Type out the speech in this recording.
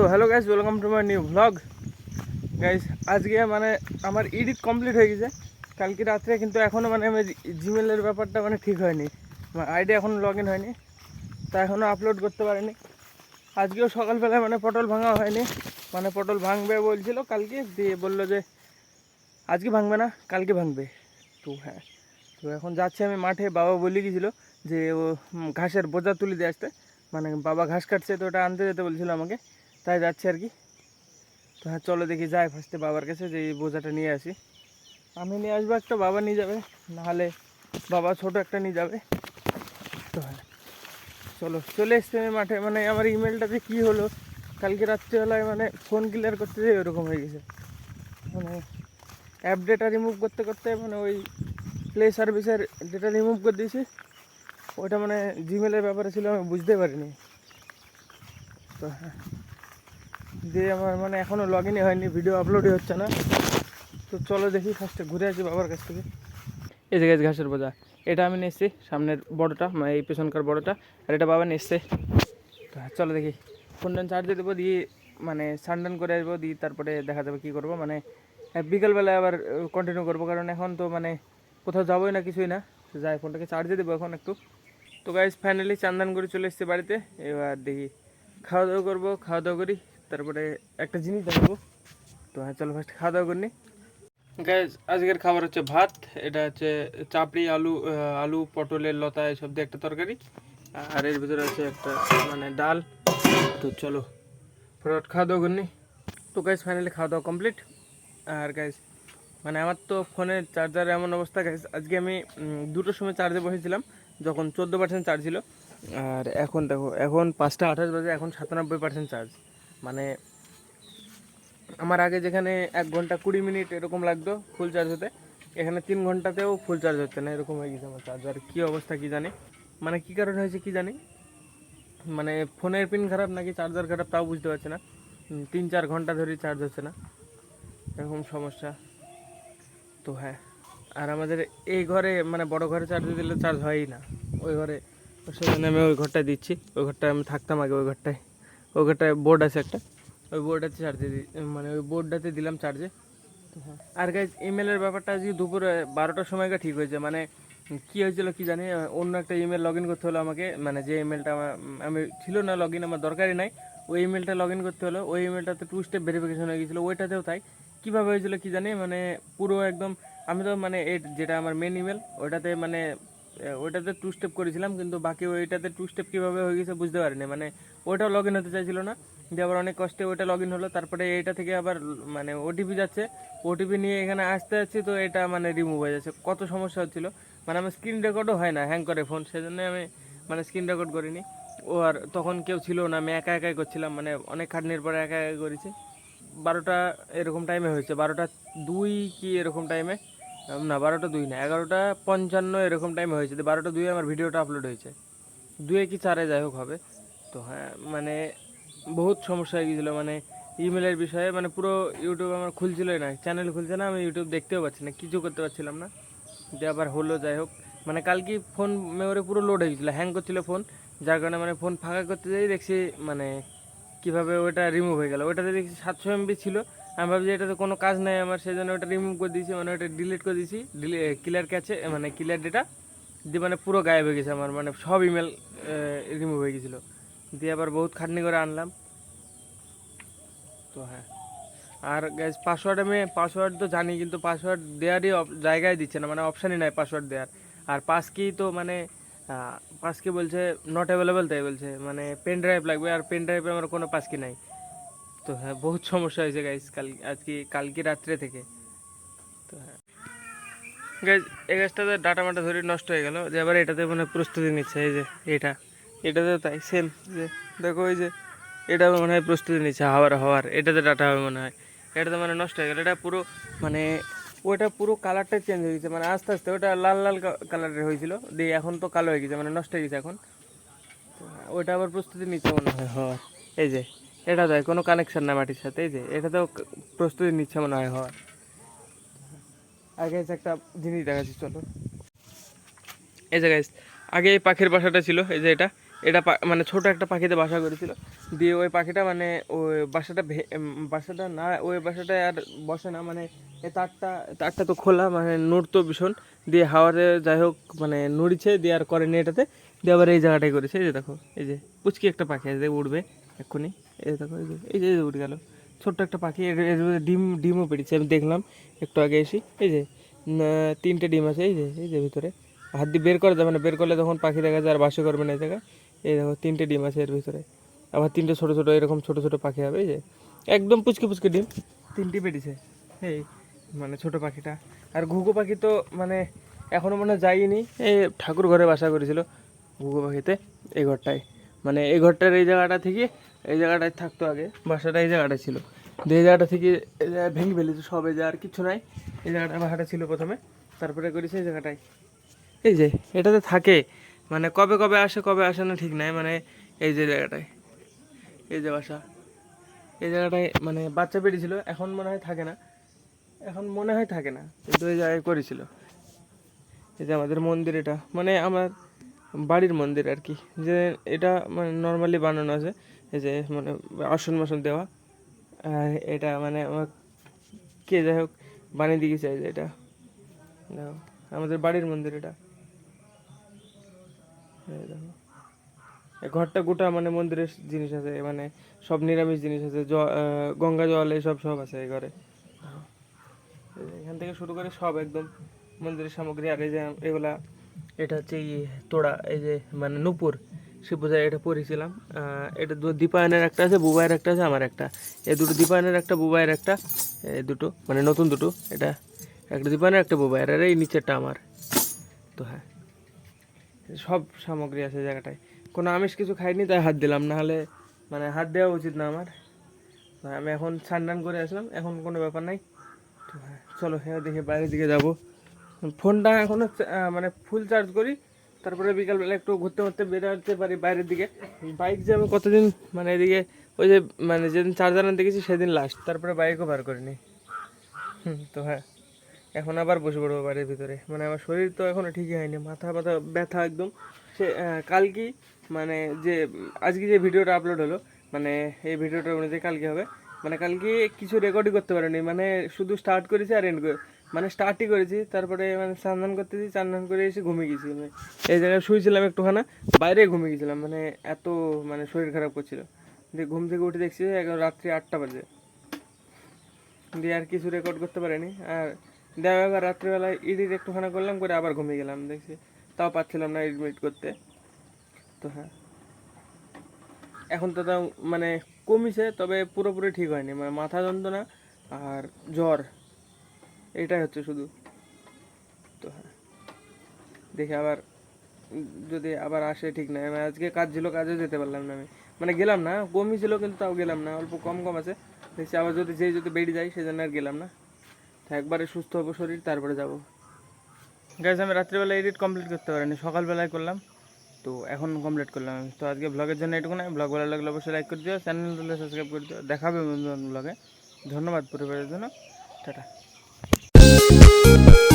So hello guys welcome to my new blog guys আজকে মানে আমার এডিট কমপ্লিট হয়ে গেছে। কালকে রাত্রে কিন্তু এখনও মানে আমার জিমেলের ব্যাপারটা মানে ঠিক হয়নি। আমার আইডি এখনও লগ ইন হয়নি। তা এখনও আপলোড করতে পারিনি। আজকেও সকালবেলায় মানে পটল ভাঙা হয়নি। মানে পটল ভাঙবে বলছিল কালকে, দিয়ে বলল যে, আজকে ভাঙবে না, কালকে ভাঙবে। তো হ্যাঁ তো এখন যাচ্ছি আমি মাঠে। বাবা বলে গেছিল যে, ও ঘাসের বোঝা তুলে দিয়ে আসতে। মানে বাবা ঘাস কাটছে, তো ওটা আনতে যেতে বলছিল আমাকে। তাই যাচ্ছি আর কি। তো হ্যাঁ চলো দেখি যাই ফার্স্টে বাবার কাছে, যে বোঝাটা নিয়ে আসি। আমি নিয়ে আসব একটা, বাবা নিয়ে যাবে। নাহলে বাবা ছোট একটা নিয়ে যাবে। তো হ্যাঁ চলো, চলে এসছি আমি মাঠে। মানে আমার ইমেলটাতে কী হলো, কালকে রাত্রিবেলায় মানে ফোন ক্লিয়ার করতে যাই ওরকম হয়ে গেছে। মানে অ্যাপ ডেটা রিমুভ করতে করতে মানে ওই প্লে সার্ভিসের ডেটা রিমুভ করে দিয়েছি। ওটা মানে জিমেলের ব্যাপারে ছিল, আমি বুঝতে পারিনি। তো হ্যাঁ দিয়ে আমার মানে এখনও লগ ইনই হয়নি ভিডিও আপলোডই হচ্ছে না। তো চলো দেখি ফার্স্টে ঘুরে আসি বাবার কাছ থেকে। এই যে গাছ ঘাসের বোঝা। এটা আমি নিয়ে সামনের বড়টা মানে এই পেছনকার বড়টা আর এটা বাবা হ্যাঁ, চলো দেখি। ফোন টোন চার্জে দেবো দিয়ে মানে সানডান করে আসব দিয়ে তারপরে দেখা যাবে কী করব। মানে বিকালবেলায় আবার কন্টিনিউ করব কারণ এখন তো মানে কোথাও যাবোই না কিছুই না। যাই ফোনটাকে চার্জে দেবো এখন একটু। তো গাইজ ফাইনালি চান্দান করে চলে এসেছি বাড়িতে। এবার দেখি খাওয়া দাওয়া করব খাওয়া দাওয়া করি তারপরে একটা জিনিস দেখাবো। তো হ্যাঁ চলো ফার্স্ট খাওয়া দাওয়া করি গাইজ আজকের খাবার হচ্ছে ভাত, এটা হচ্ছে চাপড়ি, আলু আলু, পটলের লতা, এসব দিয়ে একটা তরকারি। আর এর ভিতরে আছে একটা মানে ডাল। তো চলো, ফটাফট খাওয়া দাওয়া করি তো গাইজ ফাইনালি খাওয়া দাওয়া কমপ্লিট আর গাইজ মানে আমার তো ফোনের চার্জার এমন অবস্থা গাইজ আজকে আমি দুটোর সময় চার্জে বসেছিলাম, যখন চোদ্দ পার্সেন্ট চার্জ ছিল। আর এখন দেখো, এখন পাঁচটা আঠাশ বাজে, এখন সাতানব্বই পার্সেন্ট চার্জ মানে আমার আগে যেখানে এক ঘণ্টা কুড়ি মিনিট এরকম লাগতো ফুল চার্জ হতে, এখানে তিন ঘন্টাতেও ফুল চার্জ হচ্ছে না, এরকম হয়ে গেছে আমার চার্জার কী অবস্থা কী জানি? মানে কী কারণে হয়েছে কী জানি? মানে ফোনের পিন খারাপ নাকি চার্জার খারাপ তাও বুঝতে পারছি না। তিন চার ঘণ্টা ধরে চার্জ হচ্ছে না। এরকম সমস্যা। তো হ্যাঁ আর আমাদের এই ঘরে মানে বড় ঘরে চার্জ দিলে চার্জ হয়ই না। ওই ঘরে, সেজন্য আমি ওই ঘরটায় দিচ্ছি। ওই ঘরটায় আমি থাকতাম আগে, ওই ঘরটায়। ঘরটায় বোর্ড আছে একটা। ওই বোর্ডটাতে চার্জে দিই মানে ওই বোর্ডটাতে দিলাম চার্জে আর গাইজ ইমেলের ব্যাপারটা আজকে দুপুরে বারোটার সময়টা ঠিক হয়েছে। মানে কি হয়েছিল কি জানি অন্য একটা ইমেল লগ ইন করতে হলো আমাকে। মানে যে ইমেলটা আমার আমি ছিল না লগ ইন আমার দরকারই নাই। ওই ইমেলটা লগ ইন করতে হলো। ওই ইমেলটাতে টু স্টেপ ভেরিফিকেশন হয়ে গেছিল ওইটাতেও তাই। কীভাবে হয়েছিল কি জানি মানে পুরো একদম আমি তো মানে এই যেটা আমার মেন ইমেল ওইটাতে মানে ওইটাতে টু স্টেপ করেছিলাম, কিন্তু বাকি ওইটাতে টু স্টেপ কীভাবে হয়ে গেছে বুঝতে পারিনি। মানে ওইটাও লগ ইন হতে চাইছিল না দিয়ে আবার অনেক কষ্টে ওইটা লগ ইন হলো, তারপরে এইটা থেকে আবার মানে ওটিপি যাচ্ছে। ওটিপি নিয়ে এখানে আসতে যাচ্ছি তো এটা মানে রিমুভ হয়ে যাচ্ছে। কত সমস্যা হচ্ছিল। মানে আমার স্ক্রিন রেকর্ডও হয় না হ্যাং করে ফোন সেজন্য আমি মানে স্ক্রিন রেকর্ড করিনি। ও আর তখন কেউ ছিল না, আমি একা একাই করছিলাম মানে অনেক খাটনির পরে একা একা করেছি। বারোটা এরকম টাইমে হয়েছে, বারোটা দুই কি এরকম টাইমে না, বারোটা দুই না, এগারোটা পঞ্চান্ন এরকম টাইম হয়েছে। বারোটা দুই আমার ভিডিওটা আপলোড হয়েছে। দুয়ে কি চারে যাই হোক হবে। তো হ্যাঁ মানে বহুত সমস্যা হয়ে গেছিল। মানে ইমেলের বিষয়ে মানে পুরো ইউটিউব আমার খুলছিলই না। চ্যানেল খুলছে না, আমি ইউটিউব দেখতেও পাচ্ছি না, কিছু করতে পারছিলাম না। যে আবার হলো, যাই হোক। মানে কালকে ফোন মেমোরি পুরো লোড হয়ে গেছিল হ্যাং করছিল ফোন যার কারণে মানে ফোন ফাঁকা করতে যাই দেখছি মানে কীভাবে ওটা রিমুভ হয়ে গেল। ওটাতে দেখছি সাতশো এমবি ছিল। আমি ভাবছি এটাতে কোনো কাজ নাই, আমার সেই জন্য ওটা রিমুভ করে দিয়েছি মানে ওটা ডিলিট করে দিয়েছি ক্লিয়ার ক্যাচে মানে ক্লিয়ার ডেটা দিয়ে মানে পুরো গায়েব হয়ে গেছে আমার মানে সব ইমেল রিমুভ হয়ে গেছিল। দিয়ে আবার বহুত খাটনি করে আনলাম। তো হ্যাঁ। আর গ্যাস পাসওয়ার্ড আমি পাসওয়ার্ড তো জানি, কিন্তু পাসওয়ার্ড দেওয়ারই জায়গায় দিচ্ছে না মানে অপশানই নাই পাসওয়ার্ড দেওয়ার। আর পাস কি তো মানে পাস কি বলছে নট অ্যাভেলেবেল তাই বলছে মানে পেন ড্রাইভ লাগবে, আর পেন ড্রাইভে আমার কোনো পাস কি নাই। তো হ্যাঁ বহুত সমস্যা হয়েছে গাইজ কাল, আজকে, কালকে রাত্রে থেকে। তো হ্যাঁ। গাইজ এই গাছটাতে ডাটা মাটা ধরে নষ্ট হয়ে গেল, যে আবার এটাতে মানে প্রস্তুতি নিচ্ছে, এই যে এটা। এটাতে তাই সেম যে দেখো ওই যে এটা মনে হয় প্রস্তুতি নিচ্ছে, হাওয়ার, হওয়ার। এটাতে ডাটা হবে মনে হয়। এটাতে মানে নষ্ট হয়ে গেল। এটা পুরো মানে ওটা পুরো কালারটা চেঞ্জ হয়ে গেছে। মানে আস্তে আস্তে ওটা লাল লাল কালারের হয়েছিল। দিয়ে এখন তো কালো হয়ে গেছে মানে নষ্ট হয়ে গেছে এখন। তো ওটা আবার প্রস্তুতি নিচ্ছে মনে হয়, হওয়ার। এই যে এটা দেয় কোনো কানেকশন না মাটির সাথে, এই যে, এটাতেও প্রস্তুতি নিচ্ছে মনে হয়, হওয়ার। আগে একটা জিনিস দেখাচ্ছি, চলো। এই যে গাইস আগে এই পাখির বাসাটা ছিল, এই যে এটা এটা মানে ছোট একটা পাখিতে বাসা করেছিল। দিয়ে ওই পাখিটা মানে ওই বাসাটা বাসাটা না, ওই বাসাটায় আর বসে না মানে তারটা তারটা তো খোলা মানে নড়তো ভীষণ। দিয়ে হাওয়াতে যাই হোক মানে নড়িছে, দিয়ে আর করেনি এটাতে। দিয়ে আবার এই জায়গাটাই করেছে, এই যে দেখো, এই যে, পুচকি একটা পাখি আছে উঠবে এক্ষুনি। এই দেখো, এই যে এই যে উঠে গেল। ছোট্ট একটা পাখি, এর ডিম, ডিমও পেরেছে আমি দেখলাম, একটু আগে এসে। এই যে তিনটে ডিম আছে, এই যে এই যে ভিতরে। হাত দিয়ে বের করে যাবে না বের করলে তখন পাখি দেখা যায় আর বাসে করবে না এই জায়গায়, এই দেখো, তিনটে ডিম আছে এর ভিতরে। আবার তিনটে ছোটো ছোটো, এরকম ছোটো ছোটো পাখি হবে, এই যে। একদম পুচকে পুচকে ডিম, তিনটি পেটেছে এই মানে ছোট পাখিটা। আর ঘুঘু পাখি তো মানে এখনও মনে হয় যাইনি এই ঠাকুর ঘরে বাসা করেছিল ঘুঘু পাখিতে, এই ঘরটায়। মানে এই ঘরটার এই জায়গাটা থেকে এই জায়গাটায় থাকতো আগে, বাসাটা এই জায়গাটায় ছিল। দিয়ে এই জায়গাটা থেকে ভেঙে ফেলেছে, সব এই যে আর কিছু নাই। এই জায়গাটা বাসাটা ছিল প্রথমে, তারপরে করেছে এই জায়গাটায়। এই যে, এটাতে থাকে মানে কবে কবে আসে কবে আসে না ঠিক নাই মানে এই যে জায়গাটায়। এই যে বাসা। এই জায়গাটায় মানে বাচ্চা বেরিয়েছিল, এখন মনে হয় থাকে না। এখন মনে হয় থাকে না, কিন্তু এই জায়গায় করেছিল। এই যে আমাদের মন্দির এটা মানে আমার বাড়ির মন্দির আর কি, যে এটা মানে নর্মালি বানানো আছে। এই যে মানে আসন মাসন দেওয়া। আর এটা মানে আমার কে যাই হোক বানিয়ে দিয়ে এই যে এটা। দেখো আমাদের বাড়ির মন্দির এটা। দেখো। ঘরটা গোটা মানে মন্দিরের জিনিস আছে মানে সব নিরামিষ জিনিস আছে, জ গঙ্গা জল এসব সব আছে এই ঘরে। এখান থেকে শুরু করে সব একদম মন্দিরের সামগ্রী, আর এই যে এগুলা, এটা হচ্ছে তোড়া, এই যে মানে নূপুর। শিব পূজায় এটা পরেছিলাম এটা দীপায়নের একটা আছে, বুবাইয়ের একটা আছে, আমার একটা। এই দুটো দীপায়নের একটা, বুবাইয়ের একটা, এই দুটো মানে নতুন দুটো। এটা একটা দীপায়নের, একটা বুবাইয়ের, আর এই নিচেরটা আমার। তো হ্যাঁ সব সামগ্রী আছে জায়গাটায়। কোনো আমিষ কিছু খাইনি, তাই হাত দিলাম। না হলে মানে হাত দেওয়া উচিত না আমার। আমি এখন স্নান করে আসলাম, এখন কোনো ব্যাপার নাই। তো হ্যাঁ চলো হ্যাঁ দেখে বাইরের দিকে যাব। ফোনটা এখনও চা- মানে ফুল চার্জ করি। তারপরে বিকালবেলা একটু ঘুরতে ঘুরতে বেরোতে পারি বাইরের দিকে। বাইক যে আমি কতদিন মানে এদিকে ওই যে মানে যেদিন চার্জার আনতে গেছি সেদিন লাস্ট তারপরে বাইকও বার করিনি। হুম, তো হ্যাঁ এখন আবার বসে পড়ব বাড়ির ভিতরে। মানে আমার শরীর তো এখনও ঠিকই হয়নি মাথা ব্যথা ব্যথা একদম। সে কালকে মানে যে আজকে যে ভিডিওটা আপলোড হলো মানে এই ভিডিওটা অনুযায়ী কালকে হবে। মানে কালকে কিছু রেকর্ডই করতে পারিনি মানে শুধু স্টার্ট করেছি আর এন্ড মানে স্টার্টই করেছি, তারপরে মানে স্নান করতেছি স্নান করে এসে ঘুমিয়ে গেছি মানে এই জায়গায় শুয়েছিলাম একটুখানা, বাইরে ঘুমিয়ে গেছিলাম মানে এত মানে শরীর খারাপ করছিল। দিয়ে ঘুম থেকে উঠে দেখছি এখন রাত্রি আটটা বাজে। দিয়ে আর কিছু রেকর্ড করতে পারিনি। আর দেওয়া এবার রাত্রিবেলায় এডিট একটুখানা করলাম, করে আবার ঘুমিয়ে গেলাম, দেখছি তাও পাচ্ছিলাম না এডিট করতে। তো হ্যাঁ। এখন তো তাও মানে কমিছে, তবে পুরোপুরি ঠিক হয়নি মানে মাথা যন্ত্রণা আর জ্বর। এটাই হচ্ছে শুধু। তো হ্যাঁ। দেখি আবার, যদি আবার আসে ঠিক নাই। আমি আজকে কাজ ছিল কাজে যেতে পারলাম না আমি। মানে গেলাম না, কমই ছিল কিন্তু তাও গেলাম না, অল্প কম কম আছে। দেখছি আবার যদি যেই যদি বেড়ে যায় সেজন্য আর গেলাম না। তো একবারে সুস্থ হব শরীর, তারপরে যাব। গাইজ আমি রাত্রিবেলা এডিট কমপ্লিট করতে পারিনি, সকালবেলায় করলাম। তো এখন কমপ্লিট করলাম আমি। তো আজকে ব্লগের জন্য এটুকু না ব্লগ ভালো লাগলে অবশ্যই লাইক করে দিও। চ্যানেল সাবস্ক্রাইব করে দিও। দেখাবে ব্লগে ধন্যবাদ পরিবারের জন্য। টাটা। Thank